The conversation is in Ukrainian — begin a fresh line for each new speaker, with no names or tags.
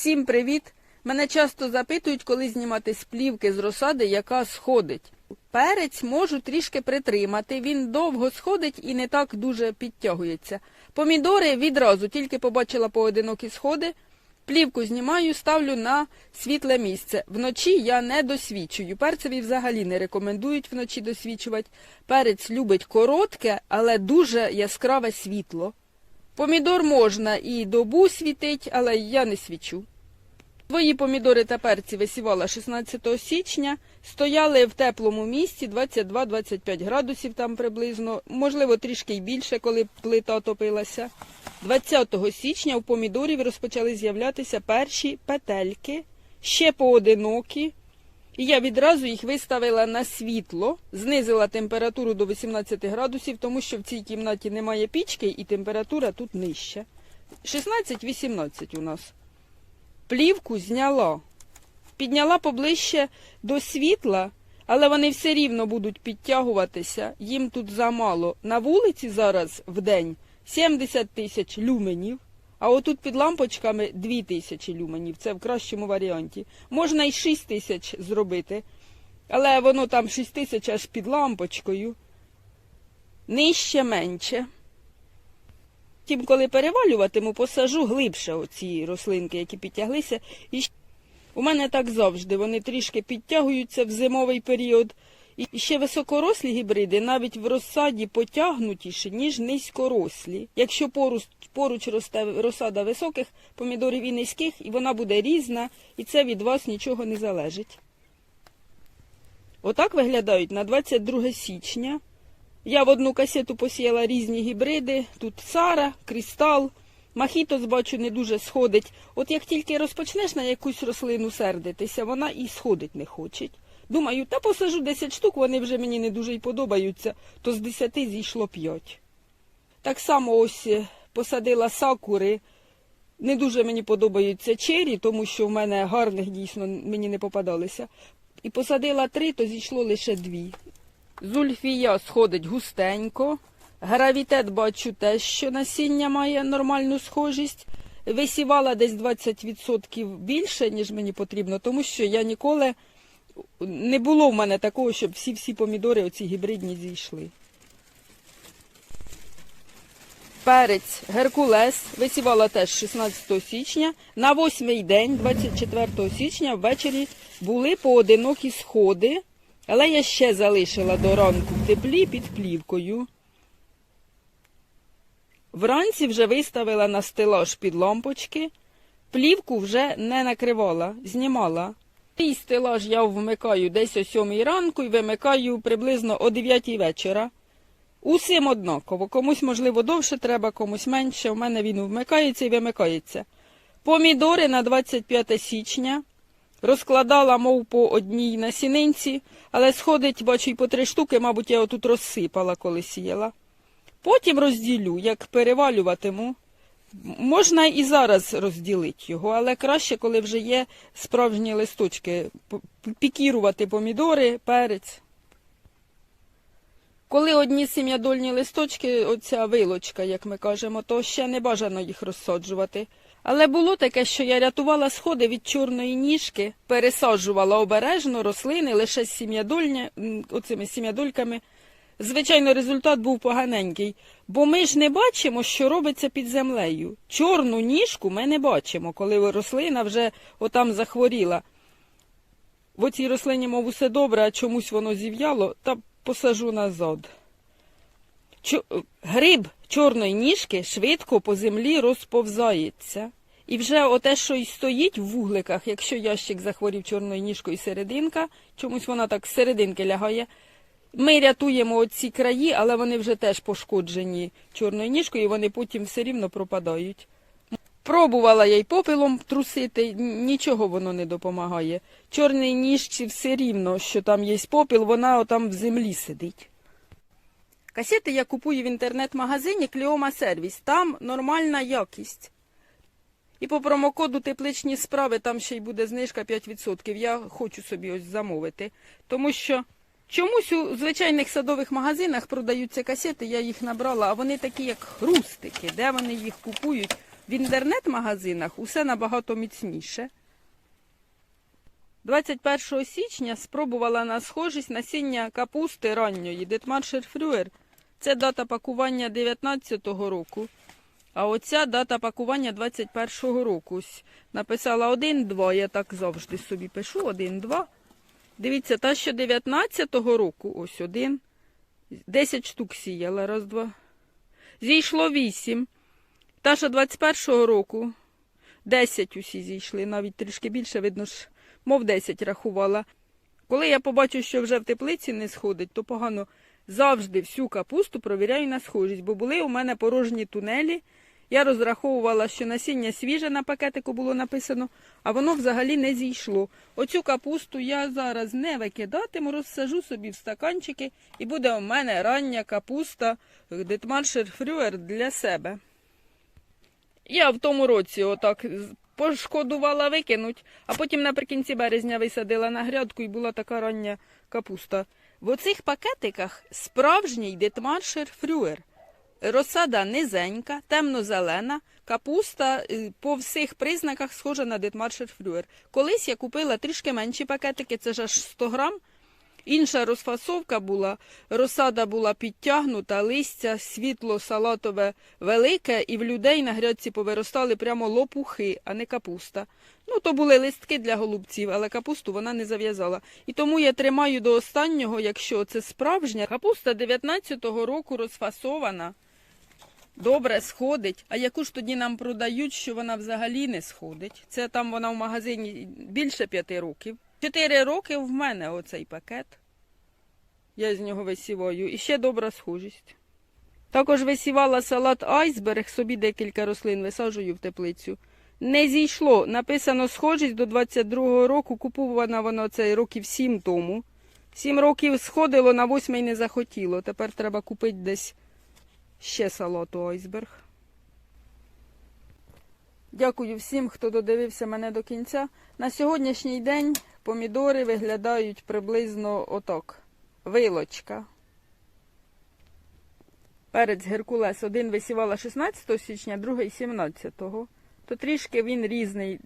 Всім привіт! Мене часто запитують, коли знімати з плівки з розсади, яка сходить. Перець можу трішки притримати, він довго сходить і не так дуже підтягується. Помідори відразу, тільки побачила поодинокі сходи, плівку знімаю, ставлю на світле місце. Вночі я не досвічую. Перцеві взагалі не рекомендують вночі досвічувати. Перець любить коротке, але дуже яскраве світло. Помідор можна і добу світить, але я не свічу. Свої помідори та перці висівала 16 січня, стояли в теплому місці 22-25 градусів там приблизно, можливо, трішки й більше, коли плита топилася. 20 січня у помідорів розпочали з'являтися перші петельки, ще поодинокі. І я відразу їх виставила на світло, знизила температуру до 18 градусів, тому що в цій кімнаті немає пічки і температура тут нижча. 16-18 у нас. Плівку зняла. Підняла поближче до світла, але вони все рівно будуть підтягуватися. Їм тут замало. На вулиці зараз в день 70 тисяч люменів, а отут під лампочками 2 тисячі люменів. Це в кращому варіанті. Можна і 6 тисяч зробити, але воно там 6 тисяч аж під лампочкою. Нижче менше. Тім, коли перевалюватиму, посажу глибше оці рослинки, які підтяглися. І у мене так завжди. Вони трішки підтягуються в зимовий період. І ще високорослі гібриди навіть в розсаді потягнутіші, ніж низькорослі. Якщо поруч, поруч росте розсада високих помідорів і низьких, і вона буде різна, і це від вас нічого не залежить. Отак виглядають на 22 січня. Я в одну касету посіяла різні гібриди. Тут Сара, Крістал. Махітос, бачу, не дуже сходить. От як тільки розпочнеш на якусь рослину сердитися, вона і сходить не хоче. Думаю, та посажу 10 штук, вони вже мені не дуже й подобаються, то з 10 зійшло 5. Так само ось е, посадила сакури. Не дуже мені подобаються чері, тому що в мене гарних дійсно мені не попадалися. І посадила три, то зійшло лише дві. Зульфія сходить густенько. Гравітет бачу теж, що насіння має нормальну схожість. Висівала десь 20% більше, ніж мені потрібно, тому що я ніколи не було в мене такого, щоб всі-всі помідори оці гібридні зійшли. Перець Геркулес висівала теж 16 січня. На восьмий день, 24 січня, ввечері були поодинокі сходи, але я ще залишила до ранку в теплі під плівкою. Вранці вже виставила на стелаж під лампочки, плівку вже не накривала, знімала. Цей стелаж я вмикаю десь о 7 ранку і вимикаю приблизно о 9 вечора. Усім однаково. Комусь, можливо, довше треба, комусь менше. У мене він вмикається і вимикається. Помідори на 25 січня. Розкладала, мов по одній насінинці, але сходить, бачу, й по три штуки, мабуть, я отут розсипала, коли сіяла. Потім розділю, як перевалюватиму. Можна і зараз розділити його, але краще, коли вже є справжні листочки, пікірувати помідори, перець. Коли одні сім'ядольні листочки, оця вилочка, як ми кажемо, то ще не бажано їх розсаджувати. Але було таке, що я рятувала сходи від чорної ніжки, пересаджувала обережно рослини лише з оцими сім'ядольками. Звичайно, результат був поганенький, бо ми ж не бачимо, що робиться під землею. Чорну ніжку ми не бачимо, коли рослина вже отам захворіла. В оцій рослині, мов, усе добре, а чомусь воно зів'яло, та посажу назад. Чо... Гриб чорної ніжки швидко по землі розповзається. І вже оте, що й стоїть в вугликах, якщо ящик захворів чорною ніжкою серединка, чомусь вона так з серединки лягає. Ми рятуємо оці краї, але вони вже теж пошкоджені чорною ніжкою, і вони потім все рівно пропадають. Пробувала я й попелом трусити, нічого воно не допомагає. Чорній ніжці все рівно, що там є попіл, вона отам в землі сидить. Касети я купую в інтернет-магазині Кліома Сервіс. Там нормальна якість. І по промокоду тепличні справи там ще й буде знижка 5%. Я хочу собі ось замовити. Тому що чомусь у звичайних садових магазинах продаються касети, я їх набрала, а вони такі, як хрустики. Де вони їх купують? В інтернет-магазинах усе набагато міцніше. 21 січня спробувала на схожість насіння капусти ранньої Детмаршер Фрюер. Це дата пакування 19-го року. А оця дата пакування 21-го року. Ось написала 1-2, я так завжди собі пишу, 1-2. Дивіться, та, що 19-го року, ось один. 10 штук сіяла, раз, два. Зійшло 8. Та, що 21-го року 10 усі зійшли, навіть трішки більше, видно ж, мов 10 рахувала. Коли я побачу, що вже в теплиці не сходить, то погано завжди всю капусту провіряю на схожість, бо були у мене порожні тунелі. Я розраховувала, що насіння свіже на пакетику було написано, а воно взагалі не зійшло. Оцю капусту я зараз не викидатиму, розсажу собі в стаканчики, і буде у мене рання капуста Детмаршер Фрюер для себе. Я в тому році отак пошкодувала викинуть, а потім наприкінці березня висадила на грядку і була така рання капуста. В оцих пакетиках справжній Детмаршер Фрюер. Розсада низенька, темно-зелена, капуста е, по всіх признаках схожа на Детмаршер Фрюер. Колись я купила трішки менші пакетики, це ж аж 100 грам. Інша розфасовка була, розсада була підтягнута, листя світло-салатове велике, і в людей на грядці повиростали прямо лопухи, а не капуста. Ну, то були листки для голубців, але капусту вона не зав'язала. І тому я тримаю до останнього, якщо це справжня. Капуста 19-го року розфасована, добре сходить. А яку ж тоді нам продають, що вона взагалі не сходить? Це там вона в магазині більше п'яти років. Чотири роки в мене оцей пакет. Я з нього висіваю. І ще добра схожість. Також висівала салат айсберг, собі декілька рослин висаджую в теплицю. Не зійшло. Написано схожість до 22-го року. Купувана воно цей років сім тому. Сім років сходило, на восьмий не захотіло. Тепер треба купити десь ще салату айсберг. Дякую всім, хто додивився мене до кінця. На сьогоднішній день помідори виглядають приблизно отак. Вилочка. Перець Геркулес один висівала 16 січня, другий 17-го. То трішки він різний.